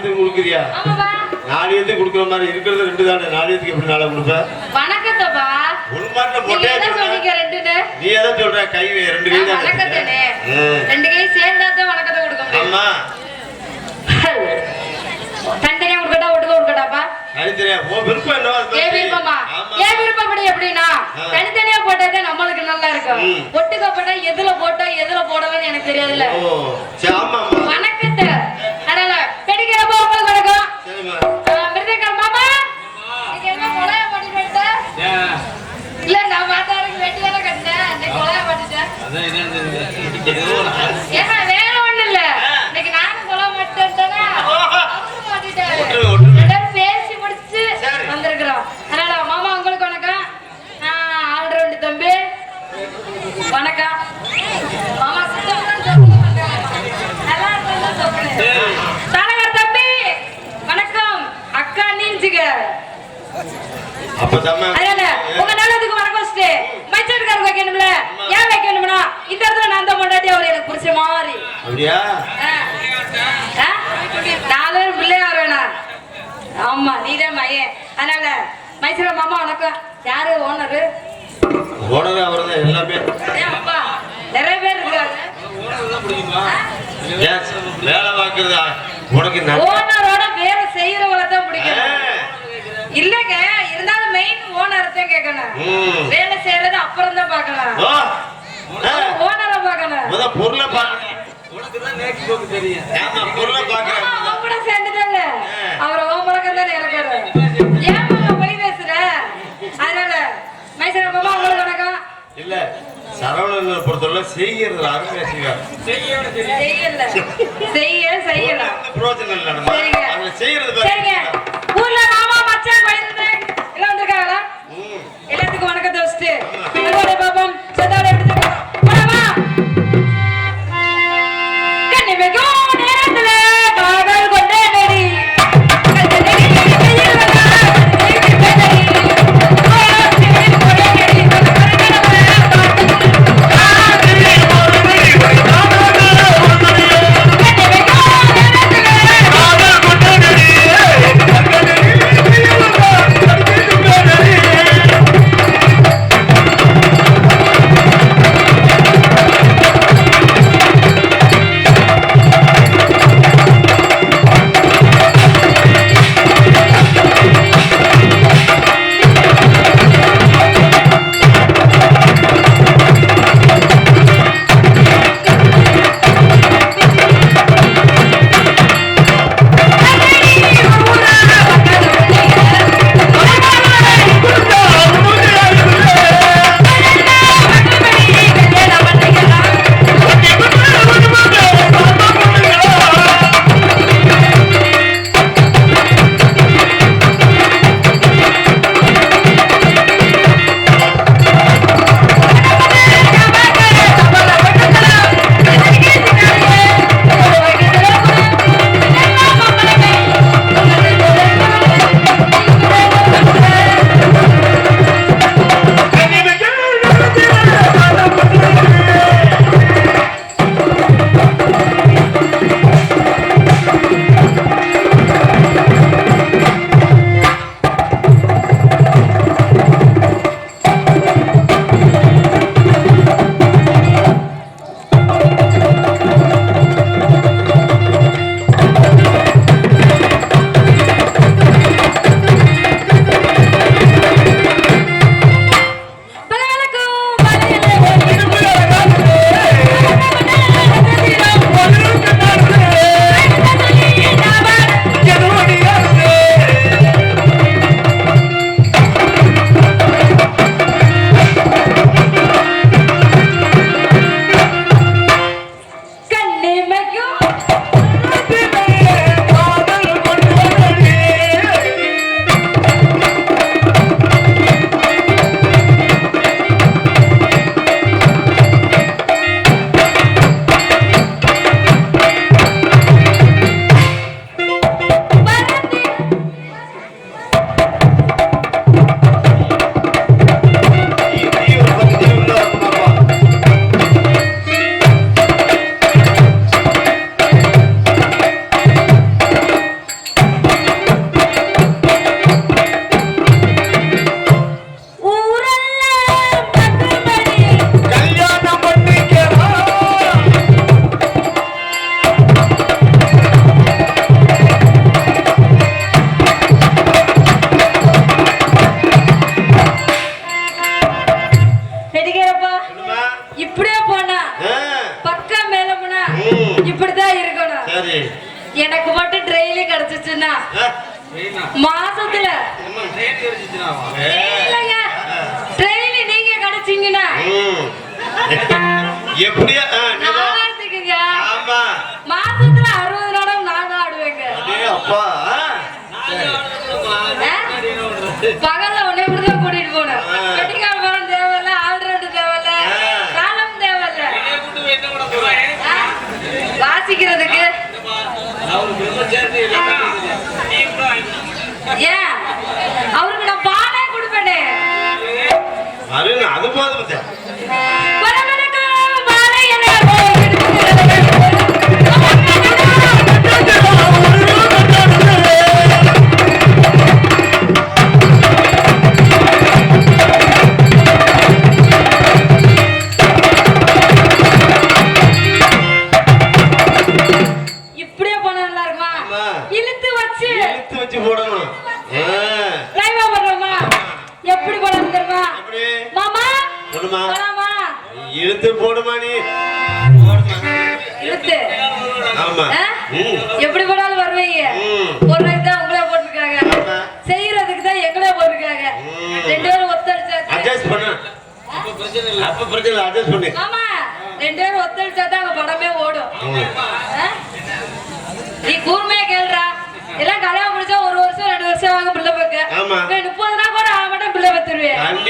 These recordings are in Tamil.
கொடுக்குறியா? ஆமாப்பா. நாளையத்துக்கு கொடுக்குற மாதிரி இருக்கிறது ரெண்டு தானே. நாளையத்துக்கு எப்படி நாளை கொடுப்ப? வணக்கத்தப்பா. ஒரு மாட்டில் போட்டே நீ எதை சொல்ற? கை ரெண்டு கை தான். ரெண்டு கை சேர்ந்தா தான் வணக்கத்தை கொடுக்க ஆமா தனித்தனியா கொடுக்கட்டா ஒட்டுக்க கொடுக்கட்டாப்பா தனித்தனியா? விருப்பம் என்னவோ மாதிரி விருப்பமா? விருப்பப்படி எப்படின்னா? ஆ. தனித்தனியா போட்டாதான் நம்மளுக்கு நல்லா இருக்கும். ஒட்டுக்க போட்டா எதுல போட்டா எதுல போடலன்னு எனக்கு தெரியாதுல்ல. ஆமா வணக்கத்தை. அதனால பெடிக்கிறப்ப உங்களுக்கு ஆ, மிருதங்கர் மாமா நீங்க என்ன கொலைய பண்ணிட்டு இல்ல நான் மாத்தாருக்கு வெட்டி தானே கட்டினேன் இன்னைக்கு கொலைய பண்ணிட்டேன் ஏன்னா வேற ஒண்ணு இல்ல இன்னைக்கு நானும் கொலை மாட்டேன்ட்டேனா அவரும் மாட்டிட்டாரு ஒட்டுரு, ஒட்டுரு. ரெண்டு பேரும் பேசி முடிச்சு சரி. வந்திருக்கிறோம் அதனால மாமா உங்களுக்கு வணக்கம் ஆல்ரவுண்ட் தம்பி வணக்கம் மாமா சுத்தமா சொல்லுங்க நல்லா இருந்தா சொல்லுங்க தலைவர் தம்பி வணக்கம் அக்கா நீஞ்சுக அப்ப தம்ம அதனால உங்க நல்லதுக்கு வணக்கம் வச்சுட்டு மைச்சட்டுக்காரர் வைக்கணும்ல? ஏன் வைக்கணும்னா இந்த இடத்துல நான் தான் பொண்டாட்டி அவர் எனக்கு புடிச்ச மாதிரி. அப்படியா? நாலு பேர் பிள்ளையார் வேணா. ஆமா நீதான் மையன். அதனால மைசூர மாமா வணக்கம். யாரு ஓனரு? ஓனர் அவர் தான் எல்லாமே நிறைய பேர் இருக்காங்க. ஏன் வேலை பார்க்கறதா? உனக்கு ந- ஓனரோட வேலை செய்யறவங்கள தான் ஆ. பிடிக்கும் இல்லங்க இருந்தாலும் மெயின் ஓனர் தான் கேட்கணும். வேலை செய்யறது அப்புறம் தான் ஆ. ஓனரை பார்க்கணும் முத பொருளை சேர்ந்துட்டல்ல. அவர் பழக்கம் தானே இருக்காரு. ஏன் பொய் பேசுற? அதனால, மைசூர் மாமா, உங்களுக்கு வணக்கம். இல்ல சரவணனை பொறுத்தவரை செய்கிறது அருமையா செய்வார் செய்யல. செய்ய, செய்யலாம். பிரோஜனம் இல்லை நம்ம செய்யறது வச்சுக்கினா மாசத்துல அறுபது நாளும் நானும் ஆடுவேங்க. பகல்ல உன்னை இப்படிதான் கூட்டிட்டு போனேன் வெட்டிக்கால் மரம் தேவையில்ல ஆல்ரெண்டு வாசிக்கிறதுக்கு.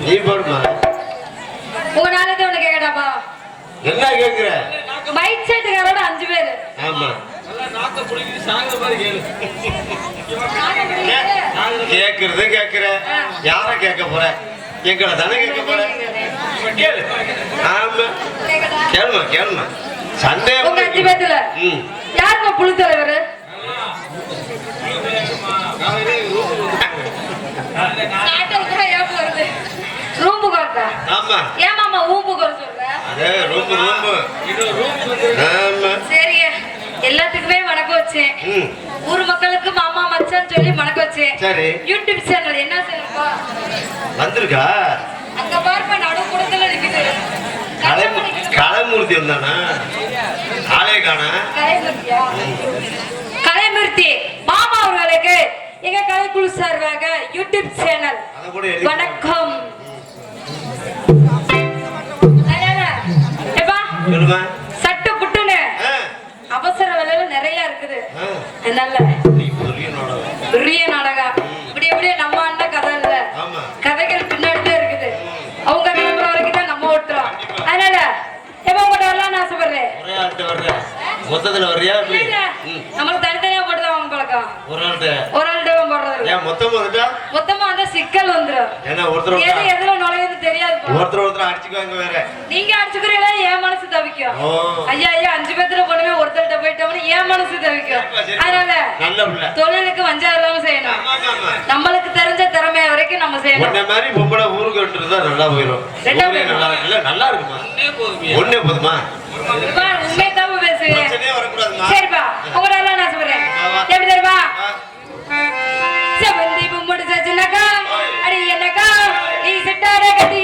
நீ போடுமா? உங்க நாளத்தை உனக்கு கேட்கட்டாப்பா என்ன கேக்குற? மைக் செட்டுக்காரோட அஞ்சு பேர். ஆமா. கேக்குறது கேக்குற. யார கேட்க போற? எங்களை தானே கேட்க போற? கேளு. ஆமா. கேளுமா கேளுமா. சந்தேகம் உங்க பேத்துல. யாருங்க புழு தலைவர் நாட்டை மாமாக்கா ஆமா. ஏன் மாமா சொல்ற? அதே ரொம்ப ரொம்ப. ஆமா. சரிங்க. எல்லாத்துக்குமே வணக்கம் வச்சேன். ஊர் மக்களுக்கு மாமா மச்சான் சொல்லி வணக்கம் வச்சேன். சரி. யூடியூப் சேனல் என்ன சேனல்ப்பா வந்திருக்கா? அங்க பாருப்பா நடு கூடத்துல இருக்குது கலை கலைமூர்த்தி வந்தானா? ஆளே காணா. கலைமூர்த்தி மாமா அவர்களுக்கு எங்க கலைக்குழு சார்பாக யூடியூப் சேனல். அதை கூட எழுதி வணக்கம். சொல்லுமா சட்டு புட்டுன்னு அவசர வேலையில நிறைய இருக்குது. ஆ. அதனால நீ பெரிய நாடகம். இப்படி இப்படி நம்ம அண்ணன் கதை இல்ல. கதைகள் பின்னாடி இருக்குது. அவங்க கிளம்புற வரைக்கும் தான் நம்ம ஓட்டுறோம். அதனால எப்ப உங்கள்கிட்ட வரலாம்னு ஆசைப்படுறேன்? மொத்தத்துல ம். நம்மளுக்கு தனித்தனியா போட்டுதான் வாங்க பழக்கம். ஒரு ஆள்கிட்ட ஒரு ஆள்கிட்ட போடுறது இல்ல ஏன் மொத்தமா வந்துட்டா? மொத்தமா அந்த சிக்கல் வந்துரும். ஏன்னா ஒருத்தர் எது ஒருத்தர் எதுல நுழையுது தெரியாது ஒருத்தர் ஒருத்தர் அடிச்சுக்குவாங்க வேற. நீங்க அடிச்சுக்கிறீங்களா என் மனசு தவிக்கும்? ஐயா ஐயா அஞ்சு பேத்துல பொண்ணுமே ஒருத்தர்கிட்ட போயிட்டோம்னு என் மனசு தவிக்கும். அதனால நல்ல பிள்ளை. தொழிலுக்கு வஞ்சம் இல்லாம செய்யணும். நம்மளுக்கு தெரிஞ்ச திறமை வரைக்கும் நம்ம செய்யணும். உன்னை மாதிரி பொம்பளை ஊருக்கு விட்டு இருந்தா நல்லா போயிடும் நல்லா நல்லா இருக்குமா? ஒண்ணே போதுமா? இப்ப உண்மை தான் பேசுவேன் சரிப்பா உங்களோட எல்லாம் நான் சொல்றேன். எப்படி தெரியுமா? என்னக்கா? அடி என்னக்கா? நீ சிட்டார கட்டி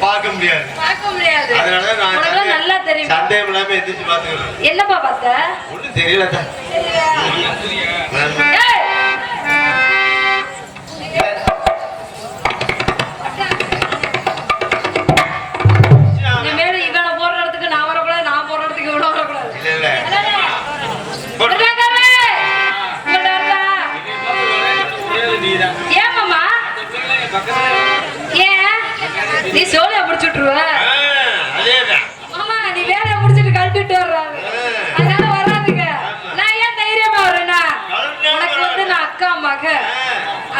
பார்க்க முடியாது. பார்க்க முடியாது. அதனால நான் நல்லா தெரியும்? சந்தேகம் இல்லாம எந்திரிச்சு பாத்துக்கிறேன் என்னப்பா பார்த்த? ஒண்ணும் தெரியல தான்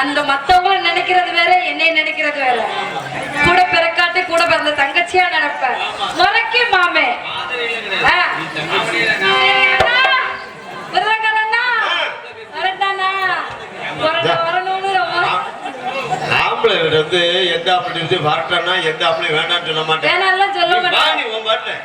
அந்த மத்தவங்கள நினைக்கிறது வேற என்னை நினைக்கிறது வேற. கூட பிறக்காட்டி கூட பிறந்த தங்கச்சியா நினைப்பேன் முறைக்கு மாமே. வந்து எந்த அப்படி இருந்து வரட்டேன்னா எந்த அப்படி வேண்டாம்னு சொல்ல மாட்டேன். சொல்ல மாட்டேன்.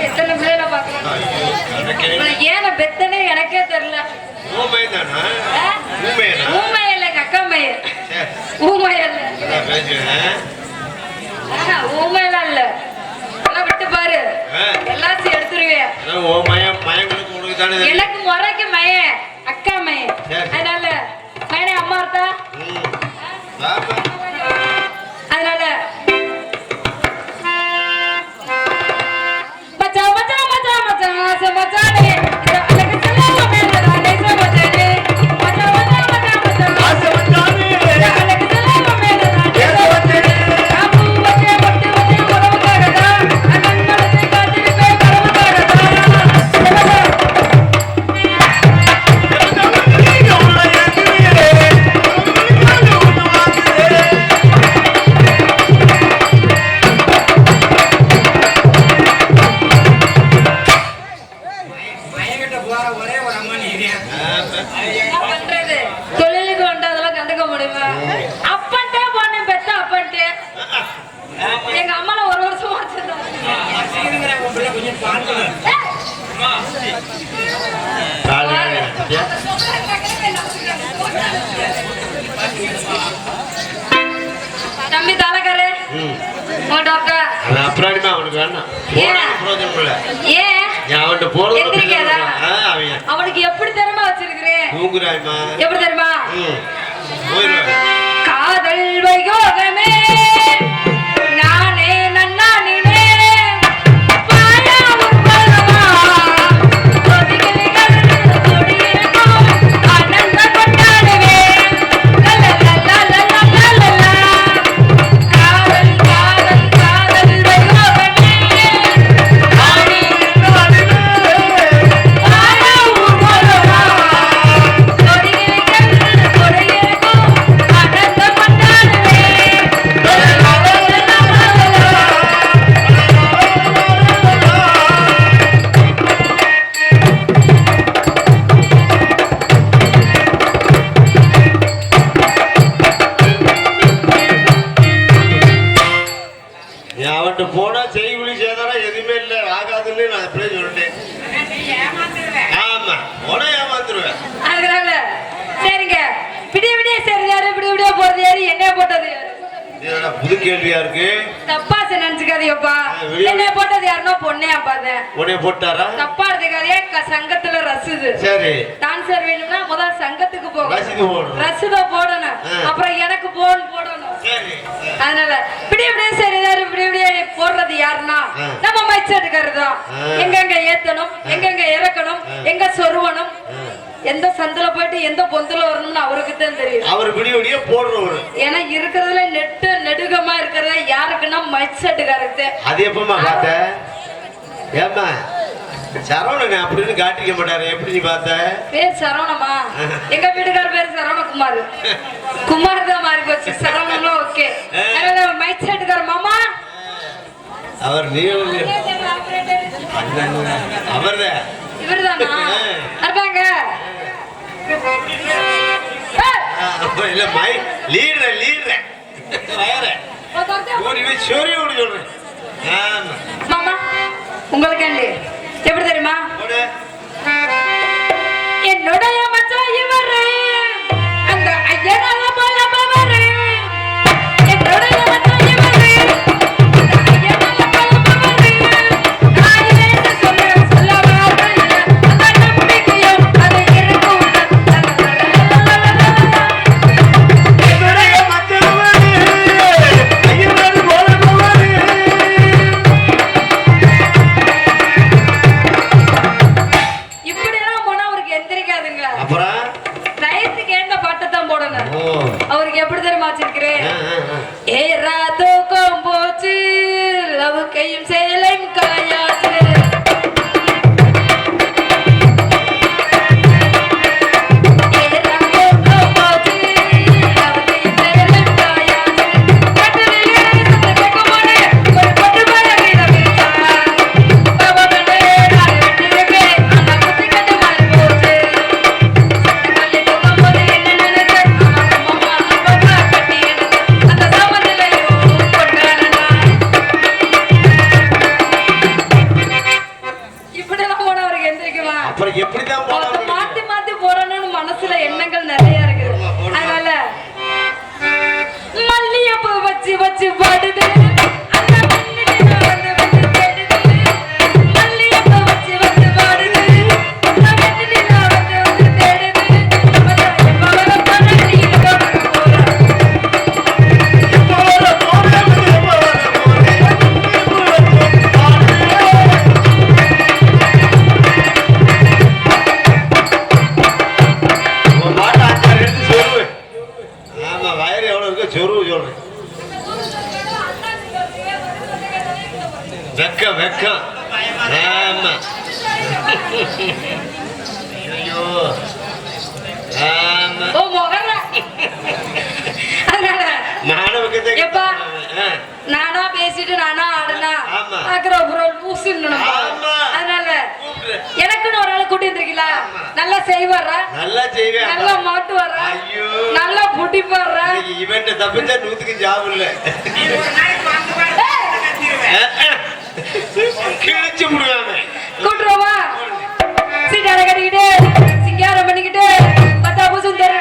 எத்தனை பிள்ளைகளை பார்க்கலாம் ஏன் பெத்தனே எனக்கே தெரியல ஊமை இல்ல கக்கம்மைய ஊமை இல்ல ஊமை இல்ல விட்டு பாரு எல்லாத்தையும் எடுத்துருவேன் எனக்கு முறைக்கு மய அக்கா மய அதனால மயனே அம்மா இருந்தா రజాడే தம்பி தலைக்காரு. உங்கள்ட்ட உட்கா அது அப்புறாடிமா அவனுக்கு ஏன்? அவன்கிட்ட போறது அவனுக்கு எப்படி தெரியுமா வச்சிருக்கிறேன் தூங்குறாய்மா எப்படி தெரியுமா? காதல் வையோகமே போகணும் போடணும். அப்புறம் எனக்கு போன் போடணும். அதனால விடிய சரி விடிய விடிய போடுறது யாருன்னா. நம்ம தான் ஆ. எங்கெங்க ஏத்தணும் எங்கெங்க இறக்கணும். எங்க சொருவணும். எந்த சந்தில போயிட்டு எந்த பொந்துல வரணும்னு அவருக்கு தான் தெரியும். அவர் விடிய விடிய போடுறவரு. ஏன்னா இருக்கிறதுல நெட்டு நெடுகமா இருக்கிறத யாருக்குன்னா மைச்சட்டுக்காரருக்கு. அது எப்பமா ஏம்மா? சரவணன் அப்படின்னு காட்டிக்க மாட்டாரு. எப்படி நீ பார்த்த? பேர் சரவணமா எங்க வீட்டுக்கார பேர் சரவணகுமார். குமார் தான் மாறி போச்சு. சரவணனும் ஓகே. அதனால மைச்சட்டுக்கார மாமா? அவர் நீளம் அவர்தான் இவருதானா? அப்புறம் இல்ல மை லீடுற லீடுற வயற ஓடி போய் சொறி ஓடி சொல்றேன். மாமா உங்களுக்காண்டி? எப்படி தெரியுமா? என்னுடைய மாத்தி மாத்தி போறணும்னு மனசுல எண்ணங்கள் நிறைய இருக்கு அதனால மல்லியப்பூ வச்சு வச்சு பாடுது. வெக்கம் வெக்கம் ஆமா ஐயோ. ஆமா ஓ முகர அதனால எப்பா? நானா பேசிட்டு நானா ஆடுனா அப்புறம் லூசுன்னு ஆமா. அதனால. எனக்குன்னு ஒரு ஆள் கூட்டி வந்திருக்கீங்களா? நல்லா செய்வாரா நல்லா செய்வேன் நல்லா மாட்டுவாரா ஐயோ. நல்லா புட்டிப்பாடுறா இன்னைக்கு இவன்ட்ட தப்பிச்சா நூத்துக்கு ஜாப் இல்ல. ஒரு கிழிச்சு முடியாது கூட்டுறவா கட்டிக்கிட்டு சிங்காரம் பண்ணிக்கிட்டு பத்தா பூசும் தர